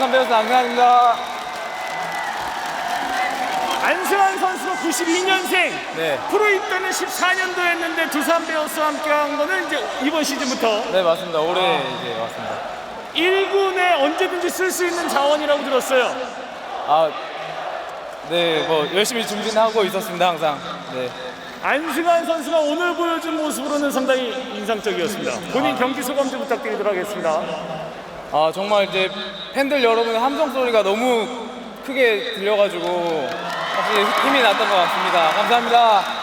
두산 베어스 안승환입니다. 안승환 선수가 92년생. 네, 프로 입단은 14년도 했는데 두산 베어스와 함께한 거는 이제 이번 시즌부터 네 맞습니다. 올해 이제 왔습니다. 1군에 언제든지 쓸 수 있는 자원이라고 들었어요. 아, 네, 뭐 열심히 준비하고 있었습니다 항상. 네, 안승환 선수가 오늘 보여준 모습으로는 상당히 인상적이었습니다. 본인 경기 소감 좀 부탁드리도록 하겠습니다. 아 정말 이제 팬들 여러분의 함성 소리가 너무 크게 들려가지고 확실히 힘이 났던 것 같습니다. 감사합니다.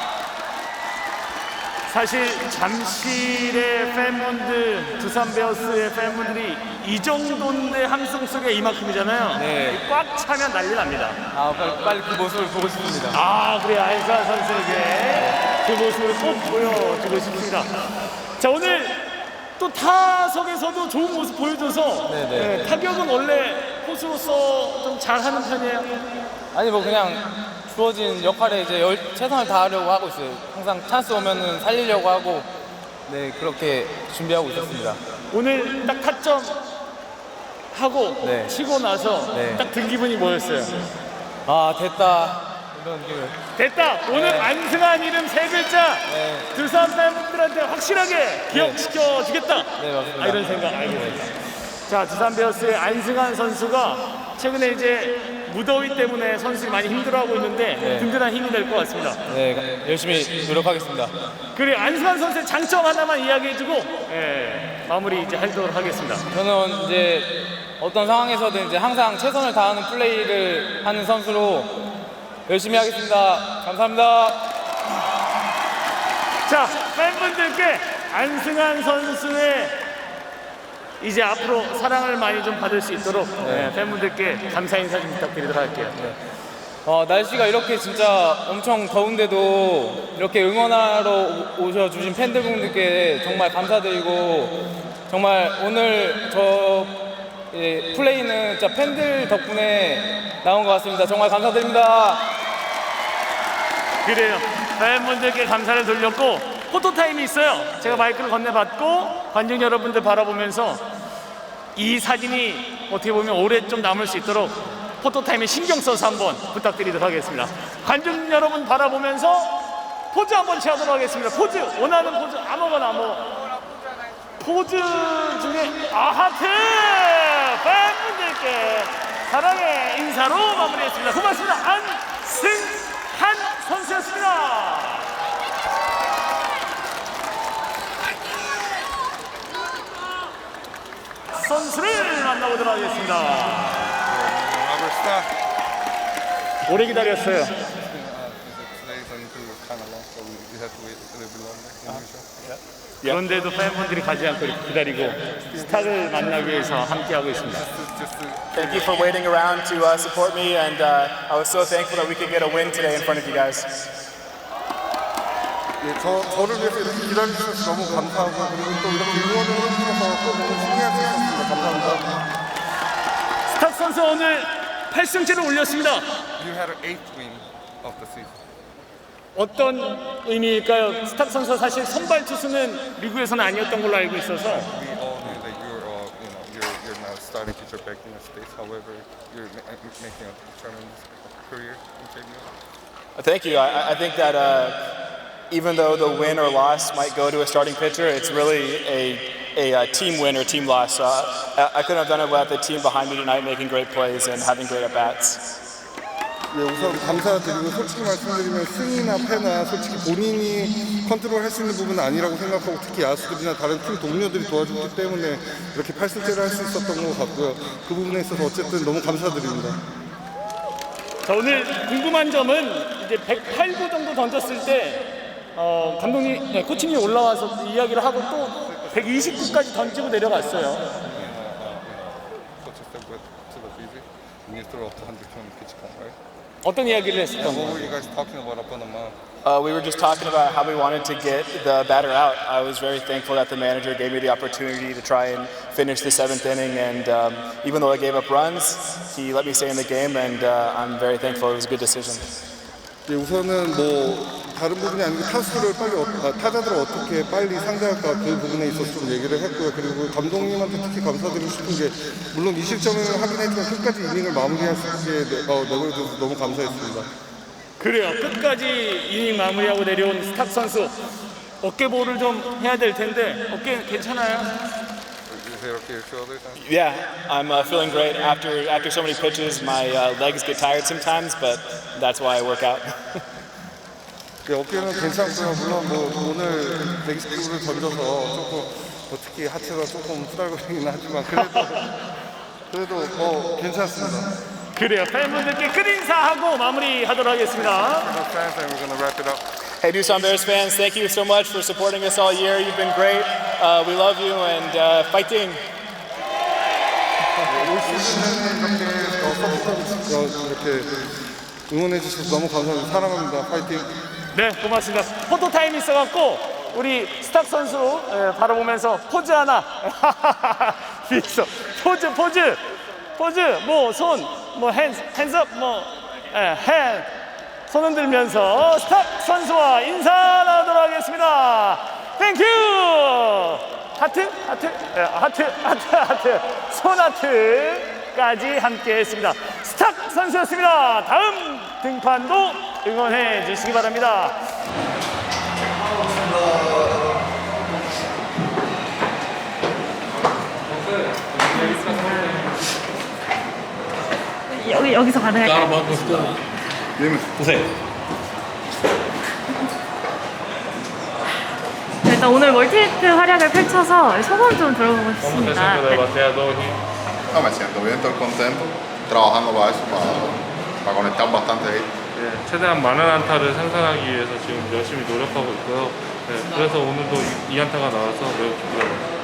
사실 잠실의 팬분들, 두산 베어스의 팬분들이 이 정도인데 함성 소리가 이만큼이잖아요. 네. 꽉 차면 난리 납니다. 아 빨리 빨리 그 모습을 보고 싶습니다. 아, 그래 안승환 선수에게 그 모습을 꼭 보여주고 싶습니다. 자 오늘 또 타석에서도 좋은 모습 보여줘서 네네. 네, 타격은 원래 포수로서 좀 잘하는 편이에요. 아니 뭐 그냥 주어진 역할에 이제 열, 최선을 다하려고 하고 있어요. 항상 찬스 오면은 살리려고 하고 네 그렇게 준비하고 있었습니다. 오늘 딱 타점 하고 네. 치고 나서 네. 딱 든 기분이 뭐였어요? 아 됐다 됐다. 오늘 네. 안승환 이름 세 글자 네, 두산 팬분들한테 확실하게 기억시켜 주겠다. 네 맞습니다. 아, 이런 생각 알겠습니다. 자, 두산 베어스의 안승환 선수가 최근에 이제 무더위 때문에 선수들이 많이 힘들어하고 있는데 네. 든든한 힘이 될 것 같습니다. 네 열심히 노력하겠습니다. 그래 안승환 선수의 장점 하나만 이야기해주고 예, 마무리 이제 하도록 하겠습니다. 저는 이제 어떤 상황에서든 이제 항상 최선을 다하는 플레이를 하는 선수로 열심히 하겠습니다. 감사합니다. 자, 팬분들께 안승환 선수의 이제 앞으로 사랑을 많이 좀 받을 수 있도록 네. 예, 팬분들께 감사 인사 좀 부탁드리도록 할게요. 어, 날씨가 이렇게 진짜 엄청 더운데도 이렇게 응원하러 오- 오셔주신 팬들분들께 정말 감사드리고 정말 오늘 저 예, 플레이는 진짜 팬들 덕분에 나온 것 같습니다. 정말 감사드립니다. 그래요. 팬분들께 감사를 돌렸고 포토 타임이 있어요. 제가 마이크를 건네받고 관중 여러분들 바라보면서 이 사진이 어떻게 보면 오래 좀 남을 수 있도록 포토 타임에 신경 써서 한번 부탁드리도록 하겠습니다. 관중 여러분 바라보면서 포즈 한번 취하도록 하겠습니다. 포즈 원하는 포즈 아무거나 뭐 포즈 중에 아하트 팬분들께 사랑의 인사로 마무리했습니다. 고맙습니다. 안승한 선수였습니다. 선수를 만나보도록 하겠습니다. Robert Stack. 오래 기다렸어요. Uh, today's on two was kind of long, so we, we had to wait a little bit longer. in the show. 그런데도 팬분들이 가지 않고 기다리고 스타를 만나기 위해서 함께하고 있습니다. Thank you for waiting around to uh, support me, and uh, I was so thankful that we could get a win today in front of you guys. 예, 저, 저를 위해서 이렇게 기다려주셔서 너무 감사하고 그리고 또 이렇게 응원을 해주셔서 또 너무 수 있었습니다. 감사합니다. 스탁 선수 오늘 8승째를 올렸습니다. You had an eighth win of the season. 어떤 의미일까요? 스탁 선수 사실 선발 투수는 미국에서는 아니었던 걸로 알고 있어서 starting pitcher back in the States. However, you're ma- making a tremendous career in JBL. Thank you. I, I think that uh, even though the win or loss might go to a starting pitcher, it's really a, a, uh team win or team loss. Uh, I, I couldn't have done it without the team behind me tonight making great plays and having great at bats. 네, 우선 감사드리고 솔직히 말씀드리면 승이나 패나 솔직히 본인이 컨트롤 할 수 있는 부분은 아니라고 생각하고 특히 야수들이나 다른 팀 동료들이 도와줬기 때문에 이렇게 8승째를 할 수 있었던 것 같고요. 그 부분에 있어서 어쨌든 너무 감사드립니다. 자, 오늘 궁금한 점은 이제 108구 정도 던졌을 때 어, 감독님, 네, 코치님이 올라와서 이야기를 하고 또 129까지 던지고 내려갔어요. To 120 pitch count, right? 어떤 이야기를 했었던 What 거예요? were you guys talking about up on the mound? Uh, we were just talking about how we wanted to get the batter out. I was very thankful that the manager gave me the opportunity to try and finish the seventh inning, and um, even though I gave up runs, he let me stay in the game, and uh, I'm very thankful. It was a good decision. 예, 우선은 뭐 다른 부분이 아니고 타수를 빨리 어- 아, 타자들을 어떻게 빨리 상대할까 그 부분에 있어서 좀 얘기를 했고요. 그리고 감독님한테 특히 감사드리고 싶은 게 물론 20점을 하긴 했지만 끝까지 이닝을 마무리할 수 있게 어, 내버려줘서 너무 감사했습니다. 그래요. 끝까지 이닝 마무리하고 내려온 스탁 선수 어깨볼을 좀 해야 될 텐데 어깨 괜찮아요? Yeah, I'm uh, feeling great after after so many pitches. My uh, legs get tired sometimes, but that's why I work out. 네, 어깨는 괜찮고요. 물론 뭐 오늘 레기스크를 던져서 조금 뭐 특히 하체가 조금 후달거리긴 하지만 그래도 그래도 뭐 괜찮습니다. 그래요. 팬분들께 큰 인사하고 마무리하도록 하겠습니다. Hey, Doosan Bears fans, thank you so much for supporting us all year. You've been great. Uh, we love you and uh, fighting. 올 시즌에는 이렇게 어, 서포트 어, 이렇게 응원해 주셔서 너무 감사합니다. 사랑합니다. 파이팅. 네, 고맙습니다. 포토 타임이 있어갖고 우리 스탁 선수 예, 바라보면서 포즈 하나. 있어. 포즈, 포즈, 포즈. 뭐 손, 뭐 핸즈, 핸즈업, 뭐 예, 핸. 손 흔들면서 스탁 선수와 인사 나누도록 하겠습니다. 땡큐. 하트, 하트, 예, 하트, 하트, 하트, 손 하트까지 함께 했습니다. 스탁 선수였습니다. 다음 등판도 응원해 주시기 바랍니다. 여기 여기서 가능할까요? 네, 일단 오늘 멀티히트 활약을 펼쳐서 소감 좀 들어보고 싶습니다. 네. No, me siento bien, estoy contento, trabajando para eso, para, para conectar bastante ahí. 예, 최대한 많은 안타를 생산하기 위해서 지금 열심히 노력하고 있고요. 예, 그래서 오늘도 이, 이 안타가 나와서 매우 기쁘습니다.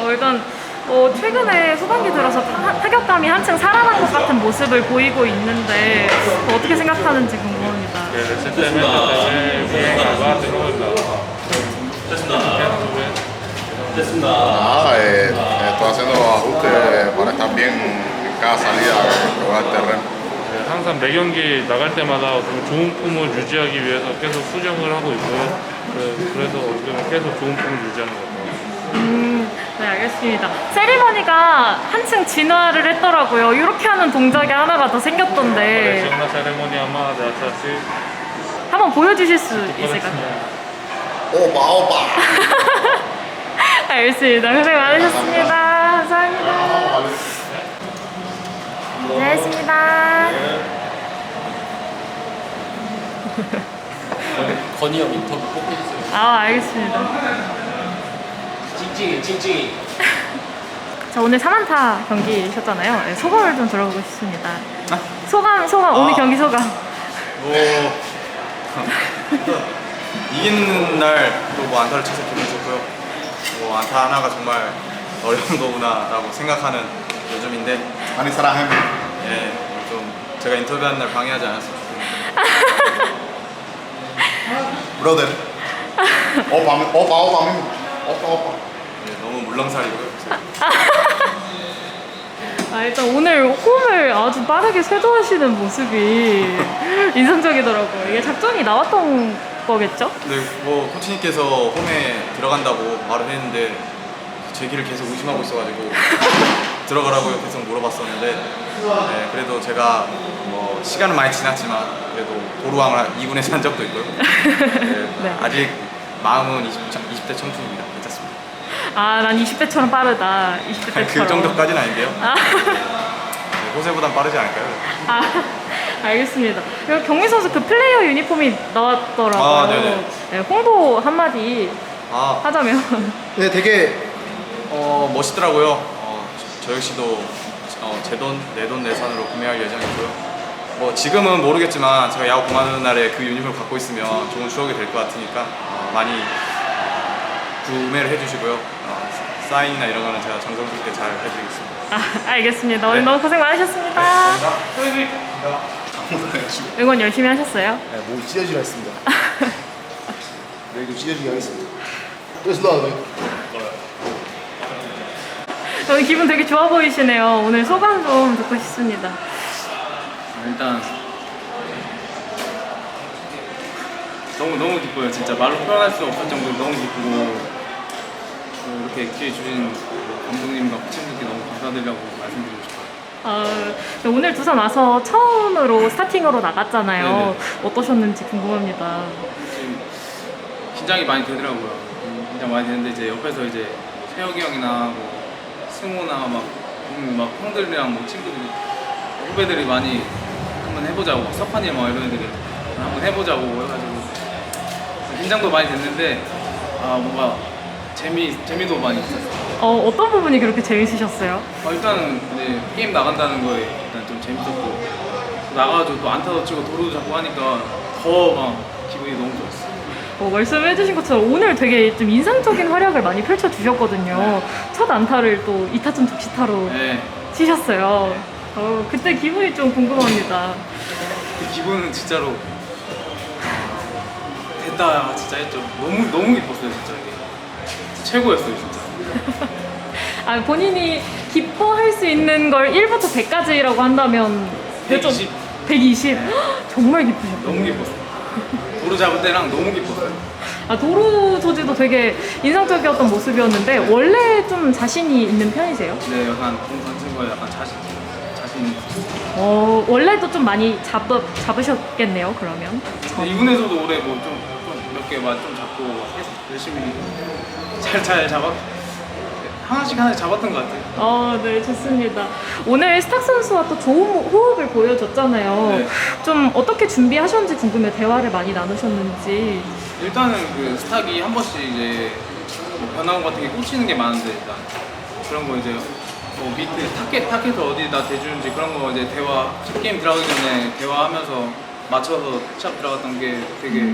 어, 일단 어, 최근에 후반기 들어서 타, 타격감이 한층 살아난 것 같은 모습을 보이고 있는데 어, 어떻게 생각하는지 궁금합니다. 예, abate, ¿no? La- Nada, eh, estoy haciendo ajustes para estar bien en cada salida que voy al terreno. 예, 항상 매 경기 나갈 때마다 좀 좋은 폼을 유지하기 위해서 계속 수정을 하고 있고요. 예, 그래서 어떻게 보면 계속 좋은 폼을 유지하는 것 같아요. 음, 네, 알겠습니다. 세리머니가 한층 진화를 했더라고요. 이렇게 하는 동작이 하나가 더 네, 생겼던데 una ceremonia más de hasta así. 한번 보여주실 수 있을까요? ¡Opa, opa! 알겠습니다. 고생 많으셨습니다. 감사합니다. 고생했습니다. 건희 형 인터뷰 꼭 해주세요. 아, 알겠습니다. 찡찡이, 찡찡이. 자, 오늘 3안타 경기 셨잖아요. 네, 소감을 좀 들어보고 싶습니다. 소감, 소감, 오늘 경기 소감. 뭐 이기는 날 또 뭐 안타를 쳐서 기분 좋고요. 뭐 안타 하나가 정말 어려운 거구나라고 생각하는 요즘인데 많이 사랑해. 예, 좀 제가 인터뷰한 날 방해하지 않았으면 좋겠네요. Mi- opa, opa, mismo. Opa, opa. 예, 너무 물렁살이고요. 아, 일단 오늘 홈을 아주 빠르게 쇄도하시는 모습이 인상적이더라고요. 이게 작전이 나왔던 거겠죠? 근데 뭐 코치님께서 홈에 들어간다고 말을 했는데 제 길을 계속 의심하고 있어가지고 들어가라고 계속 물어봤었는데 네, 그래도 제가 뭐 시간은 많이 지났지만 그래도 도루왕을 2군에서 한 적도 있고요. 네, 네. 아직 마음은 20, 20대 청춘입니다. 괜찮습니다. 아, 난 20대처럼 빠르다. 20대 아니, 때처럼. 그 정도까지는 아닌데요. 아, 네, 호세보단 빠르지 않을까요? 아, 알겠습니다. 그리고 경민 선수 그 플레이어 유니폼이 나왔더라고요. 아, 네네. 네, 홍보 한마디 아, 하자면. 네, 되게 어, 멋있더라고요. 어, 저, 저 역시도 어, 제 돈, 내 돈 내산으로 구매할 예정이고요. 뭐 지금은 모르겠지만 제가 야구 그만두는 날에 그 유니폼을 갖고 있으면 좋은 추억이 될 것 같으니까 어, 많이 구매를 해주시고요. 어, 사인이나 이런 거는 제가 정성스럽게 잘 해드리겠습니다. 아, 알겠습니다. 오늘 네. 너무 고생 많으셨습니다. 응원 열심히 하셨어요? 네, 뭐 찢어지려 했습니다. 내일도 찢어지게 하겠습니다. 그래서 나 오늘 기분 되게 좋아 보이시네요. 오늘 소감 좀 듣고 싶습니다. 일단 너무 너무 기뻐요. 진짜 말로 표현할 수 없을 정도로 너무 기쁘고 어, 이렇게 기회 주신 감독님과 코치님께 너무 감사드리라고 말씀드리고 싶어요. 아, 오늘 두산 와서 처음으로 스타팅으로 나갔잖아요. 네네. 어떠셨는지 궁금합니다. 지금 긴장이 많이 되더라고요. 음, 긴장 많이 되는데 이제 옆에서 이제 세혁이 형이나 뭐 승호나 막, 음, 막 형들이랑 뭐 친구들이 후배들이 많이 한번 해보자고 석환이 막 이런 애들이 한번 해보자고 해가지고 긴장도 많이 됐는데 아 뭔가 재미 재미도 많이 있었어요. 어, 어떤 부분이 그렇게 재밌으셨어요? 아, 일단은 이제 게임 나간다는 거에 일단 좀 재밌었고 나가가지고 또 안타도 치고 도루도 잡고 하니까 더 막 기분이 너무 좋았어요. 어, 말씀해주신 것처럼 오늘 되게 좀 인상적인 활약을 많이 펼쳐주셨거든요. 첫 안타를 또 2타점 적시타로 네. 치셨어요. 어, 그때 기분이 좀 궁금합니다. 그 기분은 진짜로 됐다 진짜 했죠. 너무 너무 기뻤어요 진짜 이게 최고였어요 진짜. 아, 본인이 기뻐할 수 있는 걸 1부터 100까지라고 한다면 몇 점? 120. 120? 정말 기쁘셨어요. 너무 기뻤어요. 도루 잡을 때랑 너무 기뻤어요. 아, 도루 소지도 되게 인상적이었던 모습이었는데 원래 좀 자신이 있는 편이세요? 네, 약간 공 던진 거에 약간 자신 자신. 어, 원래도 좀 많이 잡, 잡으셨겠네요, 그러면. 근데 이군에서도 올해 뭐좀 몇 개만 좀 잡고 해서 열심히 잘 잘 잡았. 하나씩 하나씩 잡았던 것 같아요. 어, 네, 좋습니다. 오늘 스탁 선수와 또 좋은 호흡을 보여줬잖아요. 네. 좀 어떻게 준비하셨는지 궁금해요. 대화를 많이 나누셨는지. 일단은 그 스탁이 한 번씩 이제 뭐 변화구 같은 게 꽂히는 게 많은데 일단 그런 거 이제 뭐 밑에 타켓 타켓을 어디다 대주는지 그런 거 이제 대화 게임 들어가기 전에 대화하면서 맞춰서 시합 들어갔던 게 되게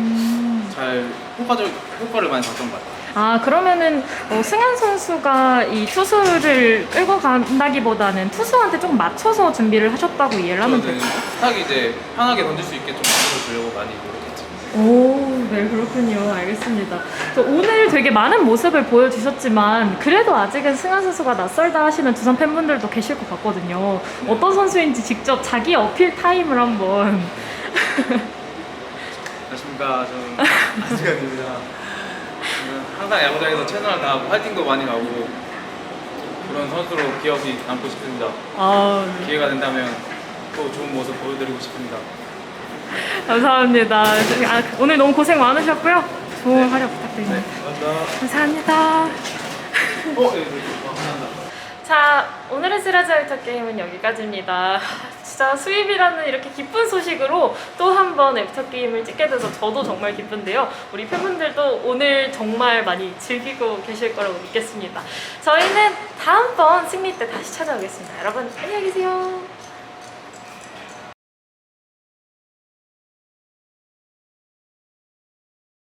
잘 효과적 효과를 많이 봤던 것 같아요. 아, 그러면은 어, 승현 선수가 이 투수를 끌고 간다기보다는 투수한테 좀 맞춰서 준비를 하셨다고 이해를 하면 저는 될까요? 스탁이 이제 편하게 던질 수 있게 좀 만들어주려고 많이 노력했죠. 오, 네, 그렇군요. 알겠습니다. 저 오늘 되게 많은 모습을 보여주셨지만, 그래도 아직은 승환 선수가 낯설다 하시는 두산 팬분들도 계실 것 같거든요. 어떤 선수인지 직접 자기 어필 타임을 한번. 안녕하십니까. 저는 안승현입니다. 항상 야구장에서 최선을 다하고 화이팅도 많이 가고 그런 선수로 기억이 남고 싶습니다. 아, 기회가 된다면 또 좋은 모습 보여드리고 싶습니다. 감사합니다. 아, 오늘 너무 고생 많으셨고요. 좋은 활약 부탁드립니다. 감사합니다. 감사합니다. 어, 네, 네, 감사합니다. 자, 오늘의 알터 게임은 여기까지입니다. 진짜 수입이라는 이렇게 기쁜 소식으로 또 한 번 애프터 게임을 찍게 돼서 저도 정말 기쁜데요. 우리 팬분들도 오늘 정말 많이 즐기고 계실 거라고 믿겠습니다. 저희는 다음번 승리 때 다시 찾아오겠습니다. 여러분, 안녕히 계세요.